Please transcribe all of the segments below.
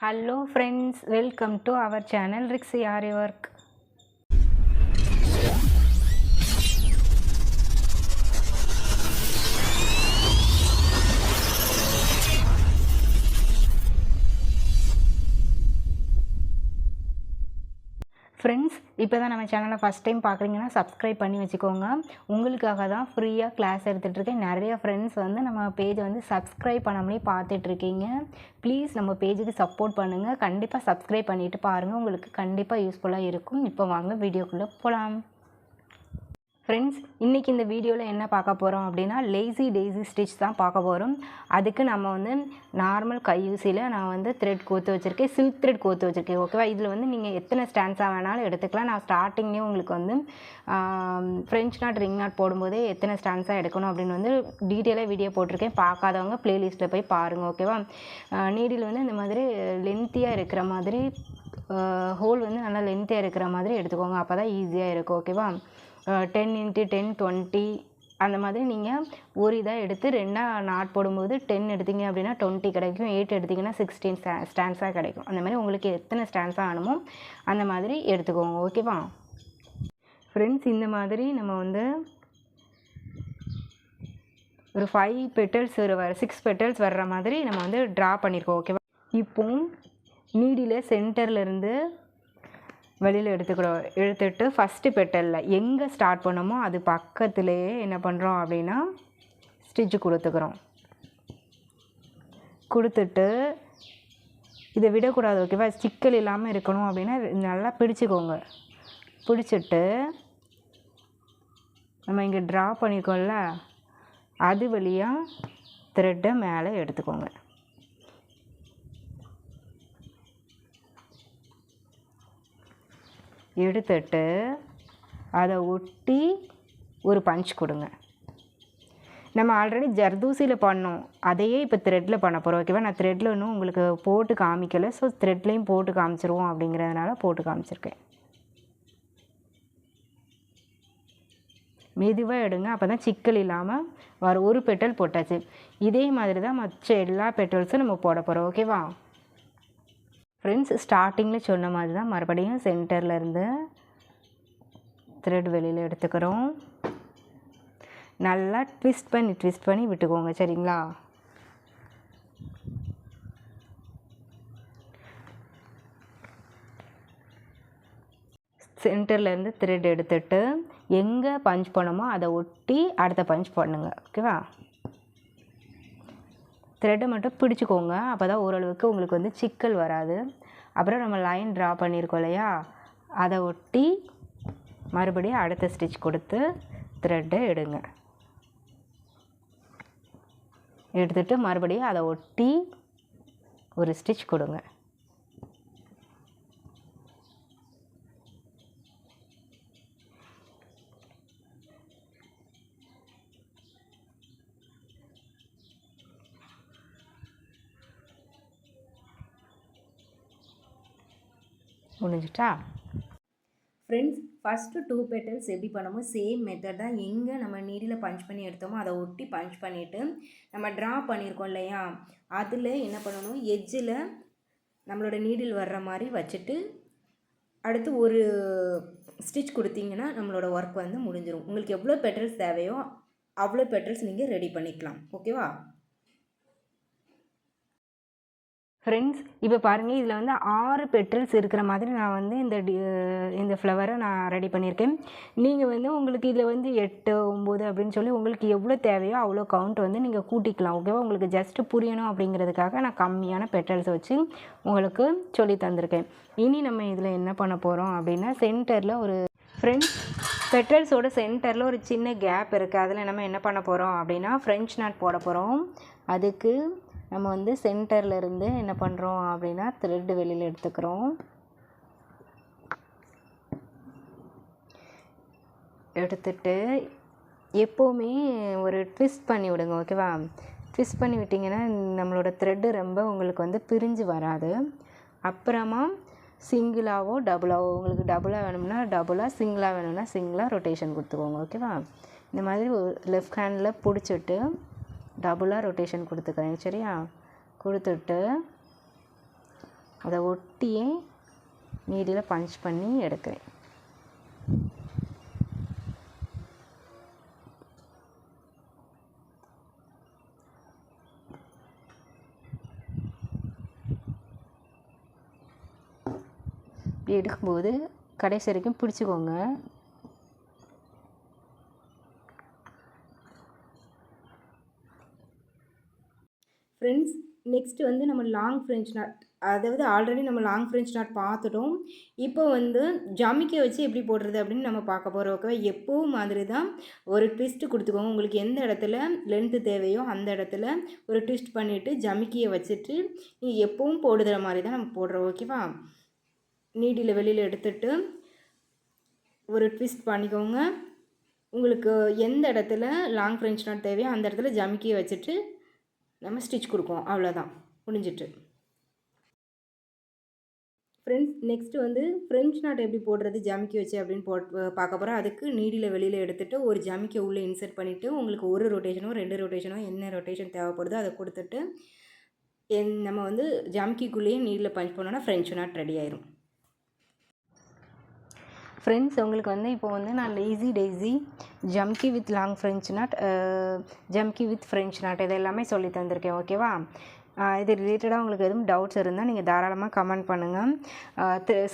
Hello friends welcome to our channel ரிக்ஸி Aari work friends இப்போ தான் நம்ம சேனலை ஃபஸ்ட் டைம் பார்க்குறீங்கன்னா சப்ஸ்கிரைப் பண்ணி வச்சுக்கோங்க. உங்களுக்காக தான் ஃப்ரீயாக கிளாஸ் எடுத்துகிட்ருக்கேன் நிறைய ஃப்ரெண்ட்ஸ் வந்து நம்ம பேஜை வந்து சப்ஸ்கிரைப் பண்ணாமலே பார்த்துட்ருக்கீங்க ப்ளீஸ் நம்ம பேஜுக்கு சப்போர்ட் பண்ணுங்கள் கண்டிப்பாக சப்ஸ்கிரைப் பண்ணிவிட்டு பாருங்கள் உங்களுக்கு கண்டிப்பாக யூஸ்ஃபுல்லாக இருக்கும். இப்போ வாங்க வீடியோக்குள்ளே போகலாம் ஃப்ரெண்ட்ஸ் இன்றைக்கி இந்த வீடியோவில் என்ன பார்க்க போகிறோம் அப்படின்னா லேசி டெய்ஸி ஸ்டிச் தான் பார்க்க போகிறோம் அதுக்கு நம்ம வந்து நார்மல் கையூசியில் நான் வந்து த்ரெட் கோத்து வச்சுருக்கேன். சில்க் த்ரெட் கோத்து வச்சுருக்கேன். ஓகேவா இதில் வந்து நீங்கள் எத்தனை ஸ்டாண்ட்ஸாக வேணாலும் எடுத்துக்கலாம். நான் ஸ்டார்டிங்லேயே உங்களுக்கு வந்து ஃப்ரெஞ்ச் நாட் ரிங் நாட் போடும்போதே எத்தனை ஸ்டாண்ட்ஸாக எடுக்கணும் அப்படின்னு வந்து டீட்டெயிலாக வீடியோ போட்டிருக்கேன். பார்க்காதவங்க ப்ளேலிஸ்ட்டில் போய் பாருங்கள் ஓகேவா நீடில் வந்து இந்த மாதிரி லென்த்தியாக இருக்கிற மாதிரி ஹோல் வந்து நல்லா லென்த்தியாக இருக்கிற மாதிரி எடுத்துக்கோங்க. அப்போ தான் ஈஸியாக இருக்கும். ஓகேவா டென் இன்ட்டு டென் டுவெண்ட்டி அந்த மாதிரி நீங்கள் ஒரு இதாக எடுத்து ரெண்டாக நாட் போடும்போது டென் எடுத்தீங்க அப்படின்னா டுவெண்ட்டி கிடைக்கும் எயிட் எடுத்திங்கன்னா சிக்ஸ்டீன் ஸ்டா ஸ்டான்ஸாக கிடைக்கும். அந்த மாதிரி உங்களுக்கு எத்தனை ஸ்டான்ஸாக ஆகணுமோ அந்த மாதிரி எடுத்துக்கோங்க ஓகேவா ஃப்ரெண்ட்ஸ் இந்த மாதிரி நம்ம வந்து ஒரு ஃபைவ் பெட்டல்ஸ் வர சிக்ஸ் பெட்டல்ஸ் வர்ற மாதிரி நம்ம வந்து ட்ரா பண்ணியிருக்கோம் ஓகேவா இப்போ நீடியில் சென்டர்லேருந்து வெளியில் எடுத்துக்கிறோம் எடுத்துட்டு ஃபஸ்ட்டு பெட்டலில் எங்கே ஸ்டார்ட் பண்ணமோ அது பக்கத்துலேயே என்ன பண்ணுறோம் அப்படின்னா ஸ்டிச்சு கொடுத்துக்கிறோம். கொடுத்துட்டு இதை விடக்கூடாது ஓகேவா சிக்கல் இல்லாமல் இருக்கணும் அப்படின்னா நல்லா பிடிச்சிக்கோங்க. பிடிச்சிட்டு நம்ம இங்கே ட்ரா பண்ணியிருக்கோம்ல அது வழியாக த்ரெட்டை மேலே எடுத்துக்கோங்க. எடுத்துட்டு அதை ஒட்டி ஒரு பஞ்ச் கொடுங்க. நம்ம ஆல்ரெடி ஜர்தூசியில் பண்ணோம். அதையே இப்போ த்ரெட்டில் பண்ண போகிறோம் ஓகேவா நான் த்ரெட்டில் இன்னும் உங்களுக்கு போட்டு காமிக்கலை. ஸோ த்ரெட்லேயும் போட்டு காமிச்சிருவோம் அப்படிங்கிறதுனால போட்டு காமிச்சிருக்கேன். மெதுவாக எடுங்க. அப்போ தான் சிக்கல் இல்லாமல் வர ஒரு பெட்டல் போட்டாச்சு. இதே மாதிரி தான் மற்ற எல்லா பெட்டல்ஸும் நம்ம போட போகிறோம் ஓகேவா ஃப்ரெண்ட்ஸ் ஸ்டார்டிங்கில் சொன்ன மாதிரி தான் மறுபடியும் சென்டர்லேருந்து த்ரெட் வெளியில் எடுத்துக்கிறோம். நல்லா ட்விஸ்ட் பண்ணி ட்விஸ்ட் பண்ணி விட்டுக்கோங்க சரிங்களா? சென்டர்லேருந்து த்ரெட் எடுத்துட்டு எங்கே பஞ்ச் பண்ணமோ அதை ஒட்டி அடுத்த பஞ்ச் பண்ணுங்கள் ஓகேவா த்ரெட்டை மட்டும் பிடிச்சிக்கோங்க. அப்போ தான் ஓரளவுக்கு உங்களுக்கு வந்து சிக்கல் வராது. அப்புறம் நம்ம லைன் ட்ரா பண்ணியிருக்கோம் இல்லையா? அதை ஒட்டி மறுபடியும் அடுத்த ஸ்டிச் கொடுத்து த்ரெட்டை எடுங்க. எடுத்துட்டு மறுபடியும் அதை ஒட்டி ஒரு ஸ்டிச் கொடுங்க. முடிஞ்சிட்டா? ஃப்ரெண்ட்ஸ் ஃபஸ்ட்டு டூ பெட்டல்ஸ் எப்படி பண்ணமோ சேம் மெத்தட் தான். எங்கே நம்ம நீடில் பஞ்ச் பண்ணி எடுத்தோமோ அதை ஒட்டி பஞ்ச் பண்ணிவிட்டு நம்ம ட்ரா பண்ணியிருக்கோம் இல்லையா? அதில் என்ன பண்ணணும்? எஜ்ஜில் நம்மளோட நீடில் வர்ற மாதிரி வச்சுட்டு அடுத்து ஒரு ஸ்டிச் கொடுத்தீங்கன்னா நம்மளோட ஒர்க் வந்து முடிஞ்சிடும் உங்களுக்கு எவ்வளோ பெட்டல்ஸ் தேவையோ அவ்வளோ பெட்டல்ஸ் நீங்கள் ரெடி பண்ணிக்கலாம். ஓகேவா ஃப்ரெண்ட்ஸ் இப்போ பாருங்கள் இதில் வந்து ஆறு பெட்ரல்ஸ் இருக்கிற மாதிரி நான் வந்து இந்த டி இந்த ஃப்ளவரை நான் ரெடி பண்ணியிருக்கேன். நீங்கள் வந்து உங்களுக்கு இதில் வந்து எட்டு ஒம்பது அப்படின்னு சொல்லி உங்களுக்கு எவ்வளோ தேவையோ அவ்வளோ கவுண்ட் வந்து நீங்கள் கூட்டிக்கலாம் ஓகேவா உங்களுக்கு ஜஸ்ட்டு புரியணும் அப்படிங்கிறதுக்காக நான் கம்மியான பெட்ரல்ஸ் வச்சு உங்களுக்கு சொல்லி தந்திருக்கேன். இனி நம்ம இதில் என்ன பண்ண போகிறோம் அப்படின்னா சென்டரில் ஒரு ஃப்ரெண்ட்ஸ் பெட்ரல்ஸோட சென்டரில் ஒரு சின்ன கேப் இருக்குது அதில் நம்ம என்ன பண்ண போகிறோம் அப்படின்னா ஃப்ரெஞ்ச் நாட் போட போகிறோம் அதுக்கு நம்ம வந்து சென்டர்லேருந்து என்ன பண்ணுறோம் அப்படின்னா த்ரெட்டு வெளியில் எடுத்துக்கிறோம். எடுத்துட்டு எப்போவுமே ஒரு ட்விஸ்ட் பண்ணி விடுங்க ஓகேவா ட்விஸ்ட் பண்ணி விட்டிங்கன்னா நம்மளோட த்ரெட்டு ரொம்ப உங்களுக்கு வந்து பிரிஞ்சு வராது. அப்புறமா சிங்கிளாவோ டபுளாவோ உங்களுக்கு டபுளாக வேணும்னா டபுளாக சிங்கிளாக வேணும்னா சிங்கிளாக ரொட்டேஷன் கொடுத்துக்கோங்க ஓகேவா இந்த மாதிரி லெஃப்ட் ஹேண்டில் பிடிச்சிட்டு டபுளாக ரொட்டேஷன் கொடுத்துக்கிறேன் சரியா? கொடுத்துட்டு அதை ஒட்டியே நீடியில் பஞ்ச் பண்ணி எடுக்கிறேன். இப்படி எடுக்கும்போது கடைசி வரைக்கும் பிடிச்சிக்கோங்க. ஃப்ரெண்ட்ஸ் நெக்ஸ்ட் வந்து நம்ம லாங் ஃப்ரெஞ்ச் நாட் அதாவது ஆல்ரெடி நம்ம லாங் ஃப்ரெஞ்ச் நாட் பார்த்துட்டோம். இப்போ வந்து ஜமிக்கை வச்சு எப்படி போடுறது அப்படின்னு நம்ம பார்க்க போகிறோம் ஓகேவா? எப்போவும் மாதிரி தான் ஒரு ட்விஸ்ட் கொடுத்துக்கோங்க. உங்களுக்கு எந்த இடத்துல லென்த்து தேவையோ அந்த இடத்துல ஒரு ட்விஸ்ட் பண்ணிவிட்டு ஜமிக்கியை வச்சுட்டு நீங்கள் எப்போவும் போடுற மாதிரி தான் நம்ம போடுறோம். ஓகேவா? நீடியில் வெளியில் எடுத்துட்டு ஒரு ட்விஸ்ட் பண்ணிக்கோங்க. உங்களுக்கு எந்த இடத்துல லாங் ஃப்ரெஞ்ச் நாட் தேவையோ அந்த இடத்துல ஜமிக்கியை வச்சுட்டு நம்ம ஸ்டிச் கொடுப்போம் அவ்வளோதான் முடிஞ்சிட்டு. ஃப்ரெண்ட்ஸ் நெக்ஸ்ட்டு வந்து ஃப்ரெஞ்ச் நாட் எப்படி போடுறது ஜமிக்கி வச்சு அப்படின்னு போட் பார்க்க போகிறோம் அதுக்கு நீடியில் வெளியில் எடுத்துகிட்டு ஒரு ஜமிக்கை உள்ளே இன்சர்ட் பண்ணிவிட்டு உங்களுக்கு ஒரு ரொட்டேஷனோ ரெண்டு ரொட்டேஷனோ என்ன ரொட்டேஷன் தேவைப்படுதோ அதை கொடுத்துட்டு என் நம்ம வந்து ஜமிக்கிக்குள்ளேயே நீடில் பஞ்ச் பண்ணோன்னா ஃப்ரெஞ்ச் நாட் ரெடி ஆயிரும். ஃப்ரெண்ட்ஸ் உங்களுக்கு வந்து இப்போ வந்து நான் லேசி டெய்ஸி ஜம்கி வித் லாங் ஃப்ரெஞ்ச் நாட் ஜம்கி வித் ஃப்ரெஞ்ச் நாட் இது எல்லாமே சொல்லி தந்திருக்கேன் ஓகேவா இது ரிலேட்டடாக உங்களுக்கு எதுவும் டவுட்ஸ் இருந்தால் நீங்கள் தாராளமாக கமெண்ட் பண்ணுங்கள்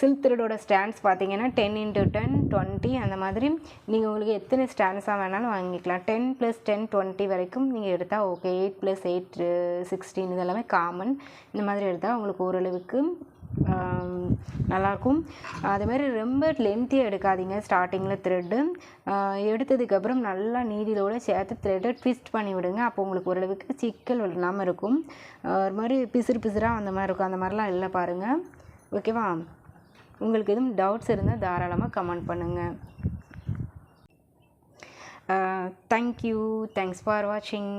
சில்க் த்ரெடோட ஸ்டாண்ட்ஸ் பார்த்தீங்கன்னா டென் இன்ட்டு டென் டுவெண்ட்டி அந்த மாதிரி. நீங்கள் உங்களுக்கு எத்தனை ஸ்டாண்ட்ஸாக வேணாலும் வாங்கிக்கலாம். டென் ப்ளஸ் டென் டுவெண்ட்டி வரைக்கும் நீங்கள் எடுத்தால் okay eight plus eight sixteen இதெல்லாமே காமன் இந்த மாதிரி எடுத்தால் உங்களுக்கு ஓரளவுக்கு நல்லாயிருக்கும் அதுமாரி ரொம்ப லென்த்தியாக எடுக்காதீங்க ஸ்டார்டிங்கில் த்ரெட்டு எடுத்ததுக்கப்புறம் நல்லா நீடிலோடு சேர்த்து த்ரெட்டை ட்விஸ்ட் பண்ணி விடுங்க. அப்போ உங்களுக்கு ஓரளவுக்கு சிக்கல் இல்லாமல் இருக்கும். ஒரு மாதிரி பிசுறு பிசுறாக அந்த மாதிரி இருக்கும். அந்த மாதிரிலாம் இல்லை பாருங்கள் ஓகேவா உங்களுக்கு எதுவும் டவுட்ஸ் இருந்தால் தாராளமாக கமெண்ட் பண்ணுங்கள் தேங்க்யூ தேங்க்ஸ் ஃபார் வாட்சிங்